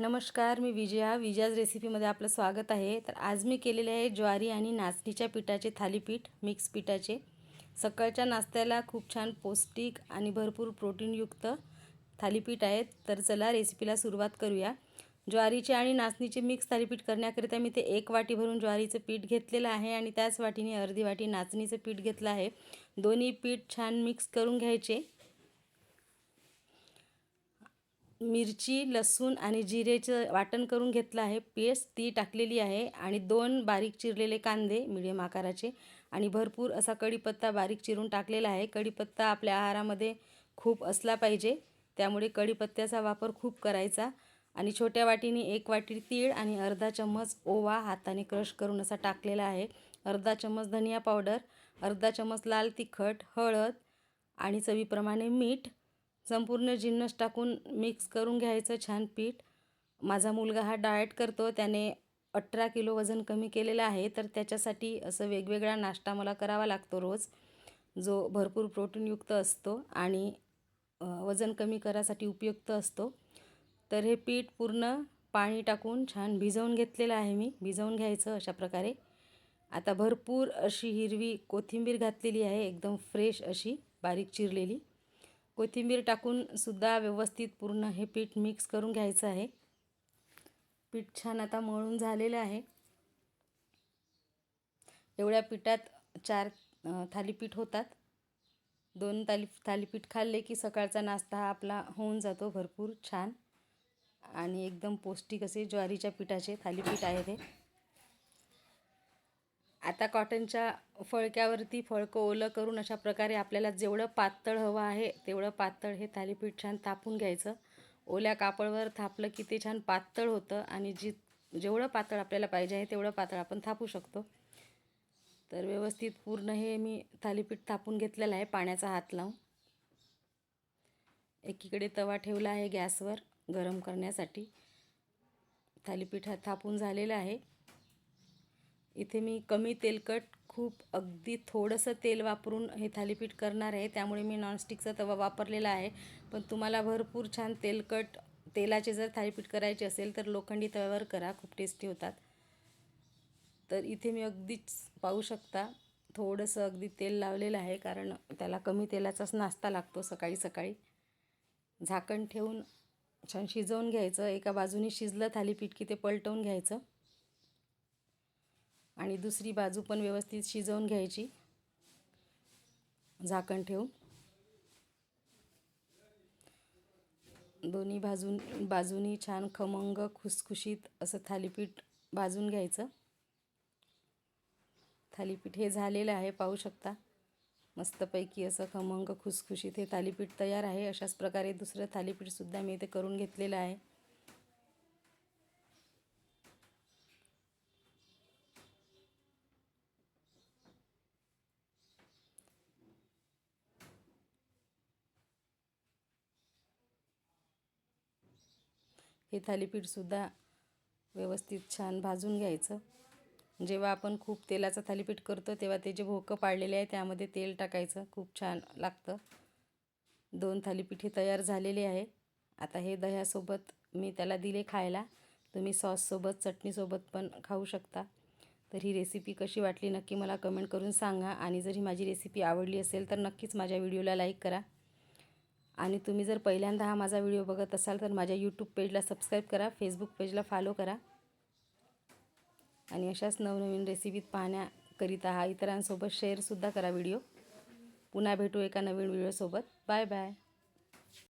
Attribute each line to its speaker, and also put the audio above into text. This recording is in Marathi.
Speaker 1: नमस्कार मी विजया. विजयाज रेसिपीमध्ये आपलं स्वागत आहे. तर आज मी केलेले आहे ज्वारी आणि नाचणीच्या पिठाचे थालीपीठ मिक्स पिठाचे. सकाळच्या नाश्त्याला खूप छान पौष्टिक आणि भरपूर प्रोटीनयुक्त थालीपीठ आहेत. तर चला रेसिपीला सुरुवात करूया. ज्वारीचे आणि नाचणीचे मिक्स थालीपीठ करण्याकरिता मी ते एक वाटी भरून ज्वारीचं पीठ घेतलेलं आहे आणि त्याच वाटीने अर्धी वाटी नाचणीचं पीठ घेतलं आहे. दोन्ही पीठ छान मिक्स करून घ्यायचे. मिरची लसूण आणि जिरेचं वाटण करून घेतलं आहे. पेस्ट ती टाकलेली आहे आणि दोन बारीक चिरलेले कांदे मिडियम आकाराचे आणि भरपूर असा कढीपत्ता बारीक चिरून टाकलेला आहे. कढीपत्ता आपल्या आहारामध्ये खूप असला पाहिजे. त्यामुळे कढीपत्त्याचा वापर खूप करायचा. आणि छोट्या वाटीने एक वाटी तीळ आणि अर्धा चम्मच ओवा हाताने क्रश करून असा टाकलेला आहे. अर्धा चम्मच धनिया पावडर अर्धा चम्मच लाल तिखट हळद आणि चवीप्रमाणे मीठ संपूर्ण जिन्नस टाकून मिक्स करून घ्यायचं छान पीठ. माझा मुलगा हा डाएट करतो त्याने अठरा किलो वजन कमी केलेलं आहे तर त्याच्यासाठी असं वेगवेगळा नाश्ता मला करावा लागतो रोज. जो भरपूर प्रोटीनयुक्त असतो आणि वजन कमी करायसाठी उपयुक्त असतो. तर हे पीठ पूर्ण पाणी टाकून छान भिजवून घेतलेलं आहे मी. भिजवून घ्यायचं अशा प्रकारे. आता भरपूर अशी हिरवी कोथिंबीर घातलेली आहे एकदम फ्रेश अशी बारीक चिरलेली. कोथिंबीर टाकूनसुद्धा व्यवस्थित पूर्ण हे पीठ मिक्स करून घ्यायचं आहे. पीठ छान आता मळून झालेलं आहे. एवढ्या पिठात चार थालीपीठ होतात. दोन थाली थालीपीठ खाल्ले की सकाळचा नाश्ता हा आपला होऊन जातो भरपूर छान. आणि एकदम पौष्टिक असे ज्वारीच्या पिठाचे थालीपीठ आहे ते. आता कॉटनच्या फळक्यावरती फळकं ओलं करून अशा प्रकारे आपल्याला जेवढं पातळ हवं आहे तेवढं पातळ हे थालीपीठ छान तापून घ्यायचं. ओल्या कापडवर थापलं की ते छान पातळ होतं आणि जी जेवढं पातळ आपल्याला पाहिजे आहे तेवढं पातळ आपण थापू शकतो. तर व्यवस्थित पूर्ण हे मी थालीपीठ थापून घेतलेलं आहे पाण्याचा हात लावून. एकीकडे तवा ठेवला आहे गॅसवर गरम करण्यासाठी. थालीपीठ हा थापून झालेला आहे. इथे मी कमी तेलकट खूप अगदी थोडंसं तेल वापरून हे थालीपीठ करणार आहे. त्यामुळे मी नॉनस्टिकचा तवा वापरलेला आहे. पण तुम्हाला भरपूर छान तेलकट तेलाचे जर थालीपीठ करायचे असेल तर लोखंडी तव्यावर करा खूप टेस्टी होतात. तर इथे मी अगदीच पाहू शकता थोडंसं अगदी तेल लावलेलं आहे कारण त्याला कमी तेलाचाच नाश्ता लागतो सकाळी सकाळी. झाकण ठेवून छान शिजवून घ्यायचं. एका बाजूने शिजलं थालीपीठ की ते पलटवून घ्यायचं. आणि दुसरी बाजू पण व्यवस्थित शिजवून घ्यायची. झाकण ठेवून. दोन्ही बाजून बाजूनी छान खमंग खुसखुशीत असं थालीपीठ भाजून घ्यायचं. थालीपीठ हे झालेलं आहे पाहू शकता. मस्तपैकी असं खमंग खुसखुशीत हे थालीपीठ तयार आहे. अशाच प्रकारे दुसरं थालीपीठसुद्धा मी इथे करून घेतलेलं आहे. हे थालीपीठसुद्धा व्यवस्थित छान भाजून घ्यायचं. जेव्हा आपण खूप तेलाचं थालीपीठ करतो तेव्हा ते जे भोकं पाडलेले आहे त्यामध्ये तेल टाकायचं. खूप छान लागतं. दोन थालीपीठ हे तयार झालेले आहे. आता हे दह्यासोबत मी त्याला दिले खायला. तुम्ही सॉससोबत चटणीसोबत पण खाऊ शकता. तर ही रेसिपी कशी वाटली नक्की मला कमेंट करून सांगा. आणि जर ही माझी रेसिपी आवडली असेल तर नक्कीच माझ्या व्हिडिओला लाईक करा. आणि तुम्ही जर पहिल्यांदा हा माझा व्हिडिओ बघत असाल तर माझ्या यूट्यूब पेजला सबस्क्राईब करा फेसबुक पेजला फॉलो करा. आणि अशाच नवनवीन रेसिपीत पाहण्याकरिता हा इतरांसोबत शेअरसुद्धा करा व्हिडिओ पुन्हा भेटू एका नवीन व्हिडिओसोबत बाय बाय